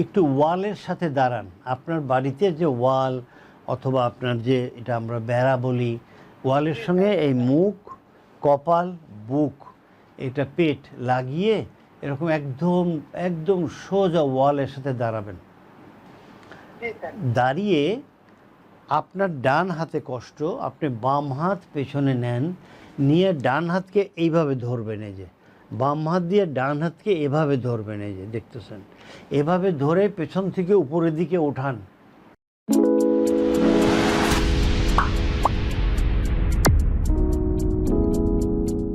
একটু ওয়ালের সাথে দাঁড়ান। আপনার বাড়িতে যে ওয়াল অথবা আপনার যে এটা আমরা বেড়া বলি, ওয়ালের সঙ্গে এই মুখ, কপাল, বুক, এটা পেট লাগিয়ে এরকম একদম একদম সোজা ওয়ালের সাথে দাঁড়াবেন। দাঁড়িয়ে আপনার ডান হাতে কষ্ট, আপনি বাম হাত পেছনে নেন, নিয়ে ডান হাতকে এইভাবে ধরবেন এই যে। বাম হাত দিয়ে ডান হাতকে এভাবে ধরবেন এই যে দেখতেছেন। এভাবে ধরে পেছন থেকে উপরের দিকে ওঠান।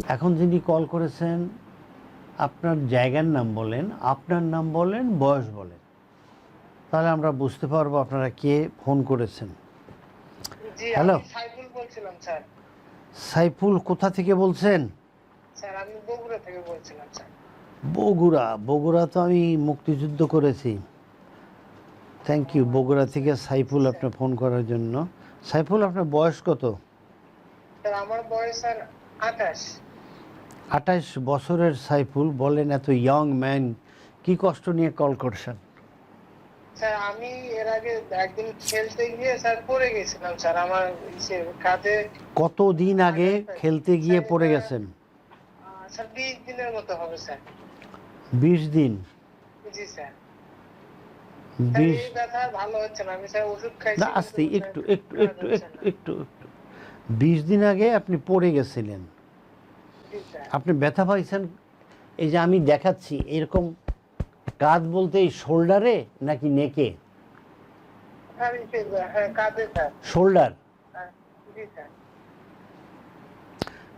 এখন যিনি কল করেছেন আপনার জায়গার নাম বলেন আপনার নাম বলেন বয়স বলেন। তাহলে আমরা বুঝতে পারব আপনারা কে ফোন করেছেন। হ্যালো। সাইফুল বলছিলাম স্যার। সাইফুল কোথা থেকে বলছেন? স্যার আমি বগুড়া থেকে বলছিলাম স্যার। বগুড়া? বগুড়া তো আমি মুক্তিযুদ্ধ করেছি। থ্যাংক ইউ বগুড়া থেকে সাইফুল আপনার ফোন করার জন্য। সাইফুল আপনার বয়স কত? স্যার আমার বয়স স্যার আঠাশ। আঠাশ বছরের সাইফুল বলেন এত ইয়ং ম্যান কি কষ্ট নিয়ে কল করছেন? স্যার আমি এর আগে একদিন খেলতে গিয়ে স্যার পড়ে গেছিলাম স্যার আমার কাঁধে। কত দিন আগে খেলতে গিয়ে পড়ে গেছেন? স্যার বিশ দিনের মতো হবে স্যার। বিশ দিন? জি স্যার। ভালো হচ্ছে না। আমি স্যার ওষুধ খাইছি না আসতে একটু একটু একটু একটু একটু বিশ দিন আগে আপনি পড়ে গেছিলেন। আপনি ব্যথা পাইছেন? এই যে আমি দেখাচ্ছি এরকম কাঁধ বলতে এই শোল্ডারে নাকি নেকে? হ্যাঁ স্যার। শোল্ডার? হ্যাঁ, জি স্যার।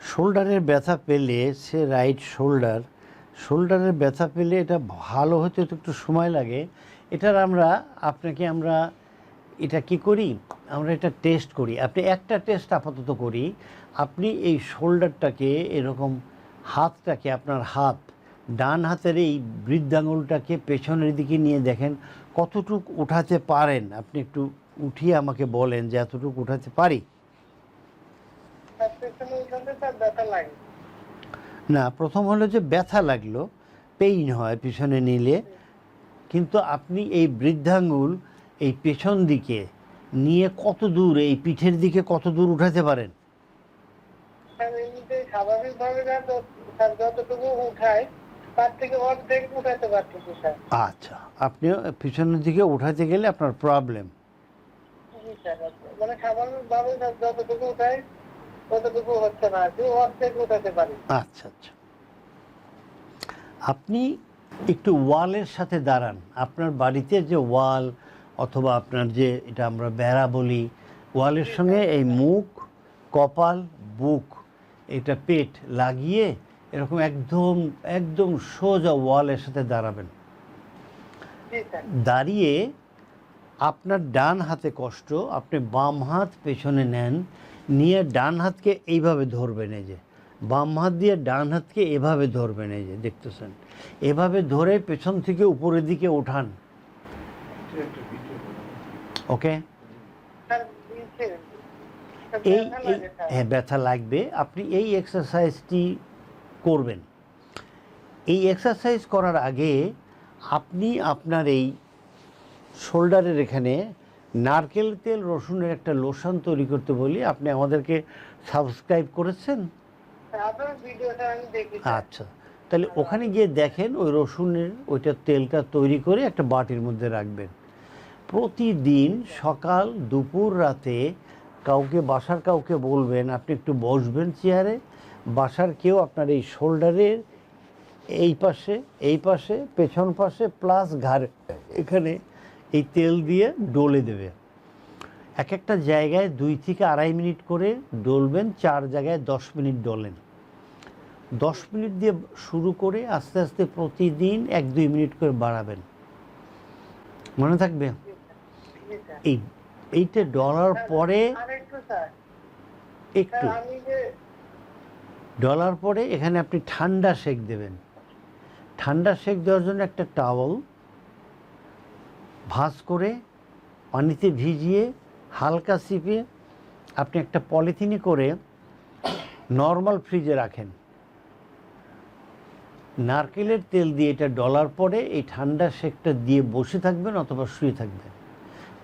শোল্ডারের ব্যথা পেলে সে রাইট শোল্ডার শোল্ডারের ব্যথা পেলে এটা ভালো হতে তো একটু সময় লাগে। এটার আমরা, আপনাকে আমরা এটা কি করি? আমরা এটা টেস্ট করি। আপনি একটা টেস্ট আপাতত করি। আপনি এই শোল্ডারটাকে এরকম হাতটাকে আপনার হাত, ডান হাতের এই বৃদ্ধাঙ্গুলটাকে পেছনের দিকে নিয়ে দেখেন কতটুক উঠাতে পারেন। আপনি একটু উঠিয়ে আমাকে বলেন যে এতটুকু উঠাতে পারি স্যার পেছনে উঠাতে স্যার ব্যথা লাগে? না প্রথম হলো যে ব্যথা লাগল পেইন হয় পিছনে নিলে। কিন্তু আপনি এই বৃদ্ধাঙ্গুল এই পেছন দিকে নিয়ে কত দূর এই পিঠের দিকে কত দূর উঠাতে পারেন? আচ্ছা আপনি পিছনের দিকে উঠাতে গেলে আপনার প্রবলেম। মানে স্বাভাবিকভাবে যতটুকু উঠায় ততটুকু হচ্ছে না কি অর্ধেক পারি। আচ্ছা আচ্ছা। আপনি একটু ওয়ালের সাথে দাঁড়ান। আপনার বাড়িতে যে ওয়াল অথবা আপনার যে এটা আমরা বেড়া বলি ওয়ালের সঙ্গে এই মুখ কপাল বুক এটা পেট লাগিয়ে এরকম একদম একদম সোজা ওয়ালের সাথে দাঁড়াবেন। দাঁড়িয়ে আপনার ডান হাতে কষ্ট আপনি বাম হাত পেছনে নেন নিয়ে ডান হাতকে এইভাবে ধরবেন এই যে, বাম হাত দিয়ে ডান হাতকে এভাবে ধরবেন এই যে, দেখতেছেন? এভাবে ধরে পেছন থেকে উপরের দিকে ওঠান। ওকে? এই হ্যাঁ ব্যথা লাগবে। আপনি এই এক্সারসাইজটি করবেন। এই এক্সারসাইজ করার আগে আপনি আপনার এই শোল্ডারের এখানে নারকেল তেল রসুনের একটা লোশন তৈরি করতে বলি আপনি আমাদেরকে সাবস্ক্রাইব করেছেন? স্যার। আচ্ছা তাহলে ওখানে গিয়ে দেখেন ওই রসুনের ওইটা তেলটা তৈরি করে একটা বাটির মধ্যে রাখবেন। প্রতিদিন সকাল দুপুর রাতে কাউকে বাসার কাউকে বলবেন আপনি একটু বসবেন চেয়ারে বাসার কেউ আপনার এই শোল্ডারের এই পাশে এই পাশে পেছন পাশে প্লাস ঘাড়। এখানে এই তেল দিয়ে ডলে দেবে। এক একটা জায়গায় দুই থেকে আড়াই মিনিট করে ডলবেন চার জায়গায় দশ মিনিট ডলেন। দশ মিনিট দিয়ে শুরু করে আস্তে আস্তে প্রতিদিন এক দুই মিনিট করে বাড়াবেন। মনে থাকবে? এই এইটা ডলার পরে একটু। ডলার পরে এখানে আপনি ঠান্ডা সেক দেবেন। ঠান্ডা সেক দেওয়ার জন্য একটা টাওয়াল ভাঁজ করে পানিতে ভিজিয়ে হালকা চিপে আপনি একটা পলিথিনে করে নর্মাল ফ্রিজে রাখেন। নারকেলের তেল দিয়ে এটা ডলার পরে এই ঠান্ডা শেকটা দিয়ে বসে থাকবেন অথবা শুয়ে থাকবেন।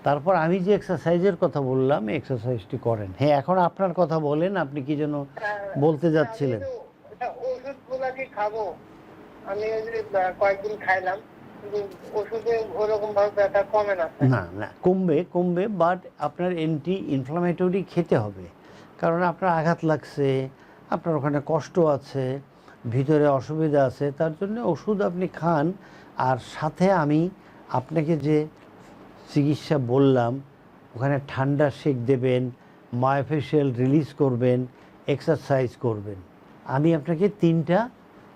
তারপর আমি যে এক্সারসাইজের কথা বললাম এক্সারসাইজটি করেন। হ্যাঁ এখন আপনার কথা বলেন, আপনি কি যেন বলতে যাচ্ছিলেন? ওষুধগুলা কি খাব। আমি কয়েকদিন খাইলাম। না। না কমবে কমবে বাট আপনার অ্যান্টি ইনফ্লামেটরি খেতে হবে। কারণ আপনার আঘাত লাগছে, আপনার ওখানে কষ্ট আছে, ভিতরে অসুবিধা আছে, তার জন্য ওষুধ আপনি খান। আর সাথে আমি আপনাকে যে চিকিৎসা বললাম, ওখানে ঠান্ডা সেক দেবেন মায়োফেশিয়াল রিলিজ করবেন এক্সারসাইজ করবেন। আমি আপনাকে তিনটা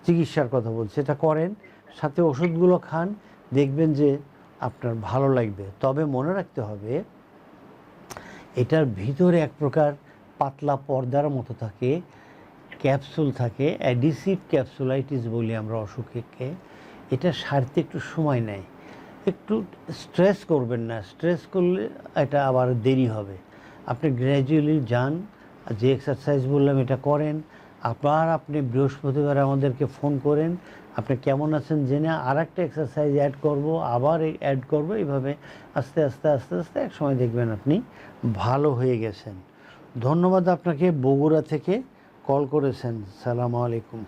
চিকিৎসার কথা বলছি এটা করেন। সাথে ওষুধগুলো খান, দেখবেন যে আপনার ভালো লাগবে। তবে মনে রাখতে হবে, এটার ভিতরে এক প্রকার পাতলা পর্দার মতো থাকে, ক্যাপসুল থাকে, অ্যাডিসিভ ক্যাপসুলাইটিস বলি আমরা অসুখকে। এটা সারতে একটু সময় নেয়। একটু স্ট্রেস করবেন না, স্ট্রেস করলে এটা আবার দেরি হবে। আপনি গ্র্যাজুয়ালি যান, যে এক্সারসাইজ বললাম এটা করেন, আবার আপনি বৃহস্পতিবার আমাদেরকে ফোন করেন আপনি কেমন আছেন জেনে আর একটা এক্সারসাইজ অ্যাড করব, আবার অ্যাড করব। এইভাবে আস্তে আস্তে আস্তে আস্তে এক সময় দেখবেন আপনি ভালো হয়ে গেছেন। ধন্যবাদ আপনাকে, বগুড়া থেকে কল করেছেন। সালাম আলাইকুম।